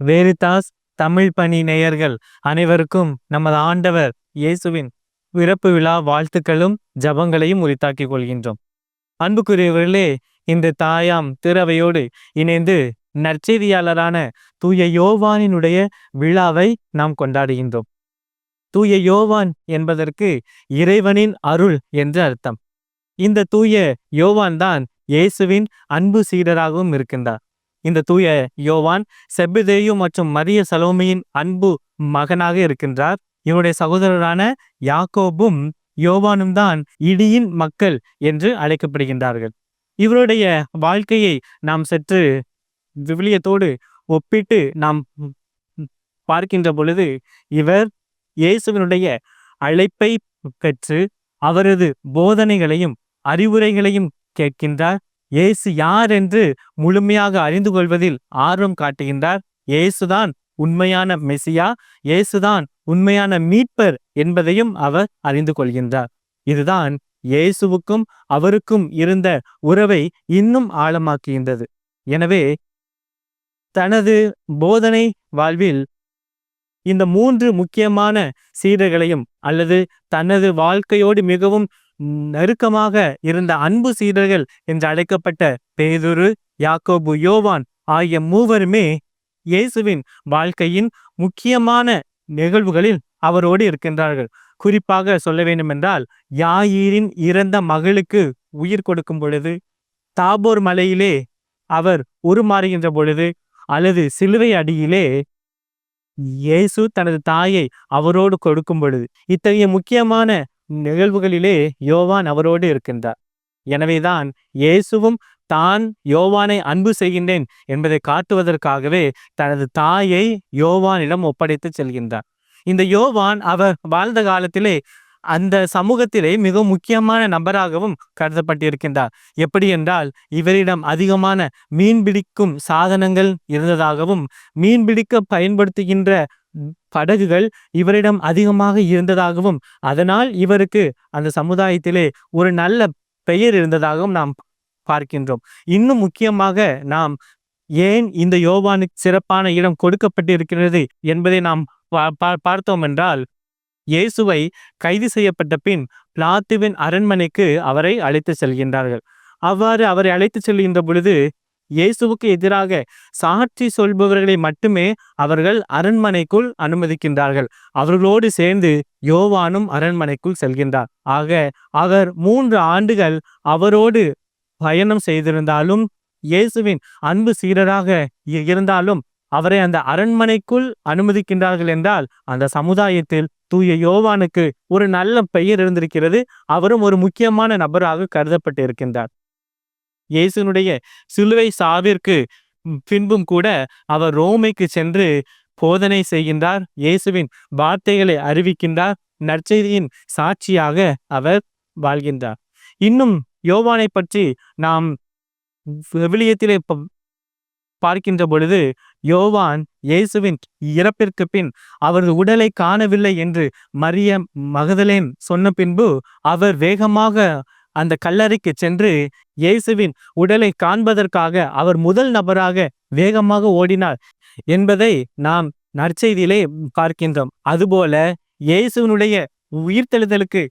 Veritas Tamil பணி நேயர்கள் அனைவருக்கும் நமது ஆண்டவர் இயேசுவின் பிறப்பு விழா வாழ்த்துக்களும் ஜபங்களையும் உரித்தாக்கிக் கொள்கின்றோம். அன்புக்குரியவர்களே இந்த தாயாம் திறவையோடு இணைந்து நற்செய்தியாளரான தூய யோவானினுடைய விழாவை நாம் கொண்டாடுகின்றோம். தூய யோவான் என்பதற்கு இறைவனின் அருள் என்று அர்த்தம். இந்த தூய யோவான் தான் இயேசுவின் அன்பு சீடராகவும் இருக்கின்றார். இந்த தூய யோவான் செப்பிதேயு மற்றும் மரிய சலோமியின் அன்பு மகனாக இருக்கின்றார். இவருடைய சகோதரரான யாக்கோபும் யோவானும் தான் இடியின் மக்கள் என்று அழைக்கப்படுகின்றார்கள். இவருடைய வாழ்க்கையை நாம் சற்று விவிலியத்தோடு ஒப்பிட்டு நாம் பார்க்கின்ற பொழுது இவர் இயேசுவினுடைய அழைப்பை பெற்று அவரது போதனைகளையும் அறிவுரைகளையும் கேட்கின்றார். இயேசு யார் என்று முழுமையாக அறிந்து கொள்வதில் ஆர்வம் காட்டுகின்றார். இயேசுதான் உண்மையான மெசியா இயேசுதான் உண்மையான மீட்பர் என்பதையும் அவர் அறிந்து கொள்கின்றார். இதுதான் இயேசுவுக்கும் அவருக்கும் இருந்த உறவை இன்னும் ஆழமாக்குகின்றது. எனவே தனது போதனை வாழ்வில் இந்த மூன்று முக்கியமான சீடர்களையும் அல்லது தனது வாழ்க்கையோடு மிகவும் நெருக்கமாக இருந்த அன்பு சீடர்கள் என்று அழைக்கப்பட்ட பேதுரு யாக்கோபு யோவான் ஆகிய மூவருமே இயேசுவின் வாழ்க்கையின் முக்கியமான நிகழ்வுகளில் அவரோடு இருக்கின்றார்கள். குறிப்பாக சொல்ல வேண்டுமென்றால் யாயீரின் இறந்த மகளுக்கு உயிர் கொடுக்கும் பொழுது தாபோர் மலையிலே அவர் உருமாறுகின்ற பொழுது அல்லது சிலுவை அடியிலே இயேசு தனது தாயை அவரோடு கொடுக்கும் பொழுது இத்தகைய முக்கியமான நிகழ்வுகளிலே யோவான் அவரோடு இருக்கின்றார். எனவேதான் இயேசுவும் தான் யோவானை அன்பு செய்கின்றேன் என்பதை காட்டுவதற்காகவே தனது தாயை யோவானிடம் ஒப்படைத்து செல்கின்றார். இந்த யோவான் அவர் வாழ்ந்த காலத்திலே அந்த சமூகத்திலே மிக முக்கியமான நபராகவும் கருதப்பட்டிருக்கின்றார். எப்படி என்றால் இவரிடம் அதிகமான மீன்பிடிக்கும் சாதனங்கள் இருந்ததாகவும் மீன்பிடிக்க பயன்படுத்துகின்ற படகுகள் இவரிடம் அதிகமாக இருந்ததாகவும் அதனால் இவருக்கு அந்த சமுதாயத்திலே ஒரு நல்ல பெயர் இருந்ததாகவும் நாம் பார்க்கின்றோம். இன்னும் முக்கியமாக நாம் ஏன் இந்த யோவானுக்கு சிறப்பான இடம் கொடுக்கப்பட்டிருக்கிறது என்பதை நாம் பார்த்தோம் என்றால் இயேசுவை கைது செய்யப்பட்ட பின் பிளாத்துவின் அரண்மனைக்கு அவரை அழைத்து செல்கின்றார்கள். அவ்வாறு அவரை அழைத்து செல்கின்ற பொழுது இயேசுவுக்கு எதிராக சாட்சி சொல்பவர்களை மட்டுமே அவர்கள் அரண்மனைக்குள் அனுமதிக்கின்றார்கள். அவர்களோடு சேர்ந்து யோவானும் அரண்மனைக்குள் செல்கின்றார். ஆக அவர் மூன்று ஆண்டுகள் அவரோடு பயணம் செய்திருந்தாலும் இயேசுவின் அன்பு சீரராக இருந்தாலும் அவரை அந்த அரண்மனைக்குள் அனுமதிக்கின்றார்கள் என்றால் அந்த சமுதாயத்தில் தூய யோவானுக்கு ஒரு நல்ல பெயர் இருந்திருக்கிறது. அவரும் ஒரு முக்கியமான நபராக கருதப்பட்டு இருக்கின்றார் இயேசுனுடைய சிலுவை சாவிற்கு பின்பும் கூட அவர் ரோமைக்கு சென்று போதனை செய்கின்றார். இயேசுவின் வார்த்தைகளை அறிவிக்கின்றார். நற்செய்தியின் சாட்சியாக அவர் வாழ்கின்றார். இன்னும் யோவானை பற்றி நாம் விவிலியத்திலே பார்க்கின்ற பொழுது யோவான் இயேசுவின் இறப்பிற்கு பின் அவரது உடலை காணவில்லை என்று மரிய மகதலேன் சொன்ன பின்பு அவர் வேகமாக அந்த கல்லறைக்கு சென்று இயேசுவின் உடலை காண்பதற்காக அவர் முதல் நபராக வேகமாக ஓடினார் என்பதை நாம் நற்செய்தியிலே பார்க்கின்றோம். அதுபோல இயேசுவனுடைய உயிர்த்தெழுதலுக்கு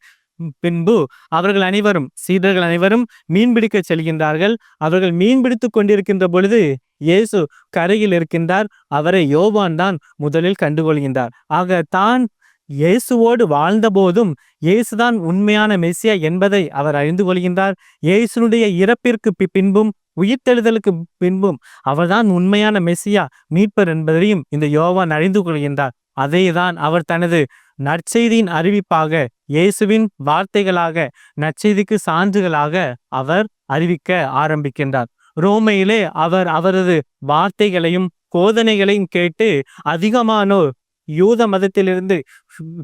பின்பு அவர்கள் அனைவரும் சீடர்கள் அனைவரும் மீன்பிடிக்க செல்கின்றார்கள். அவர்கள் மீன்பிடித்து கொண்டிருக்கின்ற பொழுது இயேசு கரையில் இருக்கின்றார். அவரை யோவான் தான் முதலில் கண்டுகொள்கின்றார். ஆக தான் இயேசுவோடு வாழ்ந்த போதும் இயேசுதான் உண்மையான மெஸ்ஸியா என்பதை அவர் அறிந்து கொள்கின்றார். இயேசுனுடைய இறப்பிற்கு பின்பும் உயிர்த்தெழுதலுக்கு பின்பும் அவர்தான் உண்மையான மெஸ்ஸியா மீட்பர் என்பதையும் இந்த யோவான் அறிந்து கொள்கின்றார். அதைதான் அவர் தனது நற்செய்தியின் அறிவிப்பாக இயேசுவின் வார்த்தைகளாக நற்செய்திக்கு சான்றுகளாக அவர் அறிவிக்க ஆரம்பிக்கின்றார். ரோமையிலே அவர் அவரது வார்த்தைகளையும் கோதனைகளையும் கேட்டு அதிகமானோர் யூத மதத்திலிருந்து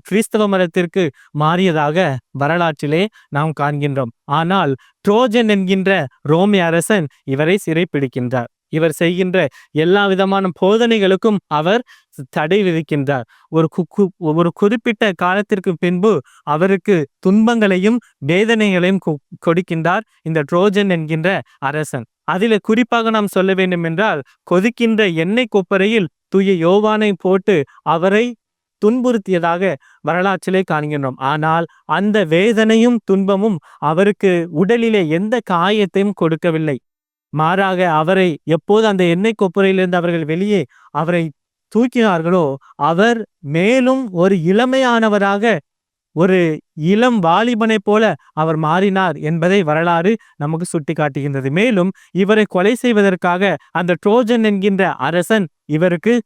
கிறிஸ்தவ மதத்திற்கு மாறியதாக வரலாற்றிலே நாம் காண்கின்றோம். ஆனால் ட்ரோஜன் என்கின்ற ரோமிய அரசன் இவரை சிறைப்பிடிக்கின்றார் இவர் செய்கின்ற எல்லா விதமான போதனைகளுக்கும் அவர் தடை விதிக்கின்றார். ஒரு கு- கு- ஒரு குறிப்பிட்ட காலத்திற்கு பின்பு அவருக்கு துன்பங்களையும் வேதனைகளையும் கொ- கொடுக்கின்றார் இந்த ட்ரோஜன் என்கின்ற அரசன். அதில குறிப்பாக நாம் சொல்ல வேண்டும் என்றால் கொதிக்கின்ற எண்ணெய் கொப்பரையில் தூய யோவானை போட்டு அவரை துன்புறுத்தியதாக வரலாற்றிலே காண்கின்றோம். ஆனால் அந்த வேதனையும் துன்பமும் அவருக்கு உடலிலே எந்த காயத்தையும் கொடுக்கவில்லை. மாறாக அவரை எப்போது அந்த எண்ணெய் கொப்பரையிலிருந்து அவர்கள் வெளியே அவரை தூக்கினார்களோ அவர் மேலும் ஒரு இளமையானவராக ஒரு இளம் வாலிபனைப் போல அவர் மாறினார் என்பதை வரலாறு நமக்கு சுட்டிக்காட்டுகின்றது. மேலும் இவரை கொலை செய்வதற்காக அந்த ட்ரோஜன் என்கின்ற அரசன் இவருக்கு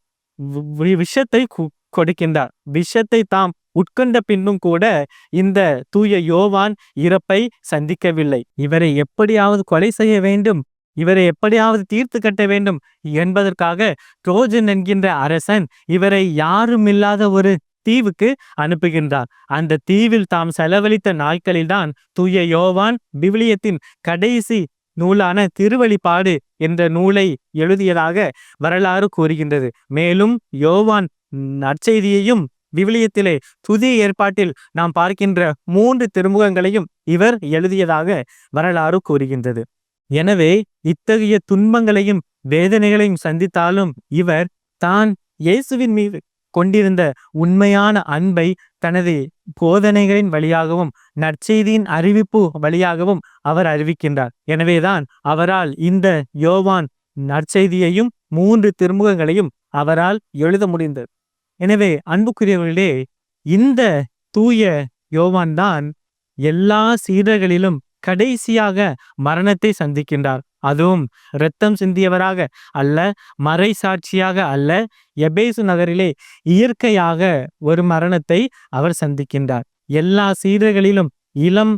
விஷத்தை கு- கொடுக்கின்றார். விஷத்தை தாம் உட்கொண்ட பின்னும் கூட இந்த தூய யோவான் இறப்பை சந்திக்கவில்லை. இவரை எப்படியாவது கொலை செய்ய வேண்டும் இவரை எப்படியாவது தீர்த்து கட்ட வேண்டும் என்பதற்காக ட்ரோஜன் என்கின்ற அரசன் இவரை யாரும் இல்லாத ஒரு தீவுக்கு அனுப்புகின்றார். அந்த தீவில் தாம் செலவழித்த நாட்களில்தான் தூய யோவான் விவிலியத்தின் கடைசி நூலான திருவழிப்பாடு என்ற நூலை எழுதியதாக வரலாறு கூறுகின்றது. மேலும் யோவான் நற்செய்தியையும் விவிலியத்திலே துதி ஏற்பாட்டில் நாம் பார்க்கின்ற மூன்று திருமுகங்களையும் இவர் எழுதியதாக வரலாறு கூறுகின்றது. எனவே இத்தகைய துன்பங்களையும் வேதனைகளையும் சந்தித்தாலும் இவர் தான் இயேசுவின் மீது கொண்டிருந்த உண்மையான அன்பை தனது போதனைகளின் வழியாகவும் நற்செய்தியின் அறிவிப்பு வழியாகவும் அவர் அறிவிக்கின்றார். எனவேதான் அவரால் இந்த யோவான் நற்செய்தியையும் மூன்று திருமுகங்களையும் அவரால் எழுத முடிந்தது. எனவே அன்புக்குரியவர்களே இந்த தூய யோவான் தான் எல்லா சீடர்களிலும் கடைசியாக மரணத்தை சந்திக்கின்றார். அதுவும் இரத்தம் சிந்தியவராக அல்ல மறைசாட்சியாக அல்ல. எபேசு நகரிலே இயற்கையாக ஒரு மரணத்தை அவர் சந்திக்கின்றார். எல்லா சீடர்களிலும் இளம்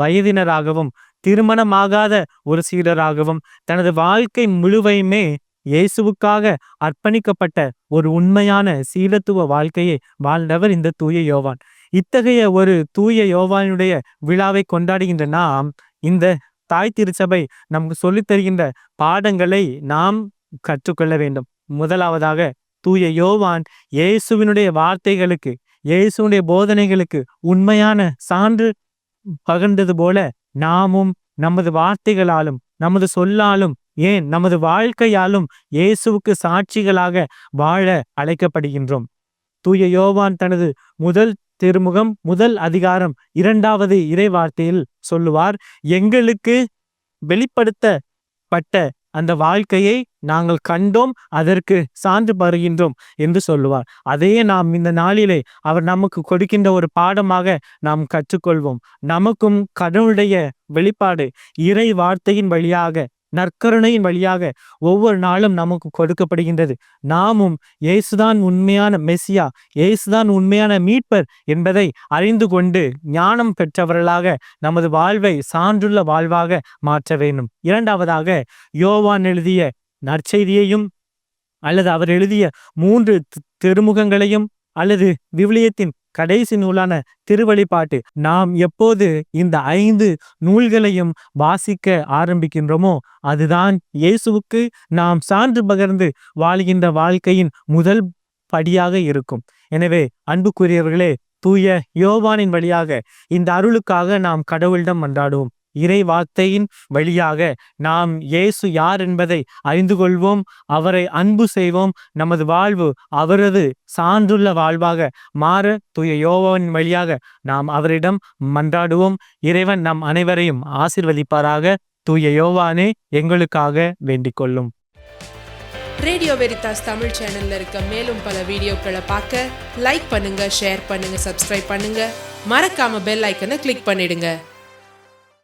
வயதினராகவும் திருமணமாகாத ஒரு சீடராகவும் தனது வாழ்க்கை முழுவையுமே இயேசுவுக்காக அர்ப்பணிக்கப்பட்ட ஒரு உண்மையான சீலத்துவ வாழ்க்கையை வாழ்ந்தவர் இந்த தூய யோவான். இத்தகைய ஒரு தூய யோவானுடைய விழாவை கொண்டாடுகின்ற நாம் இந்த தாய் திருச்சபை நமக்கு சொல்லித் தருகின்ற பாடங்களை நாம் கற்றுக்கொள்ள வேண்டும். முதலாவதாக தூய யோவான் இயேசுவினுடைய வார்த்தைகளுக்கு இயேசுடைய போதனைகளுக்கு உண்மையான சான்று பகிர்ந்தது போல நாமும் நமது வார்த்தைகளாலும் நமது சொல்லாலும் ஏன் நமது வாழ்க்கையாலும் இயேசுவுக்கு சாட்சிகளாக வாழ அழைக்கப்படுகின்றோம். தூய யோவான் தனது முதல் திருமுகம் முதல் அதிகாரம் இரண்டாவது இறை வார்த்தையில் சொல்லுவார் எங்களுக்கு வெளிப்படுத்தப்பட்ட அந்த வாழ்க்கையை நாங்கள் கண்டோம் அதற்கு சான்று பருகின்றோம் என்று சொல்லுவார். அதையே நாம் இந்த நாளிலே அவர் நமக்கு கொடுக்கின்ற ஒரு பாடமாக நாம் கற்றுக்கொள்வோம். நமக்கும் கடவுளுடைய வெளிப்பாடு இறை வார்த்தையின் வழியாக நற்கருணையின் வழியாக ஒவ்வொரு நாளும் நமக்கு கொடுக்கப்படுகின்றது. நாமும் இயேசுதான் உண்மையான மெசியா இயேசுதான் உண்மையான மீட்பர் என்பதை அறிந்து கொண்டு ஞானம் பெற்றவர்களாக நமது வாழ்வை சான்றுள்ள வாழ்வாக மாற்ற வேண்டும். இரண்டாவதாக யோவான் எழுதிய நற்செய்தியையும் அல்லது அவர் எழுதிய மூன்று திருமுகங்களையும் அல்லது விவிலியத்தின் கடைசி நூலான திருவழிப்பாட்டு நாம் எப்போது இந்த ஐந்து நூல்களையும் வாசிக்க ஆரம்பிக்கின்றோமோ அதுதான் இயேசுவுக்கு நாம் சான்று பகர்ந்து வாழ்கின்ற வாழ்க்கையின் முதல் படியாக இருக்கும். எனவே அன்புக்குரியவர்களே தூய யோவானின் வழியாக இந்த அருளுக்காக நாம் கடவுளிடம் மன்றாடுவோம். இறை வார்த்தையின் வழியாக நாம் இயேசு யார் என்பதை அறிந்து கொள்வோம் அவரை அன்பு செய்வோம் நமது வாழ்வு அவரது சான்றுள்ள வாழ்வாக மாற தூய யோவாவின் வழியாக நாம் அவரிடம் மன்றாடுவோம். இறைவன் நம் அனைவரையும் ஆசிர்வதிப்பாராக. தூய யோவானே எங்களுக்காக வேண்டிக் கொள்ளும் ரேடியோ வெரிதாஸ் தமிழ் சேனல்ல இருக்க மேலும் பல வீடியோக்களை பார்க்க லைக் பண்ணுங்க ஷேர் பண்ணுங்க சப்ஸ்கிரைப் பண்ணுங்க. மறக்காம பெல் ஐக்கனை கிளிக் பண்ணிடுங்க.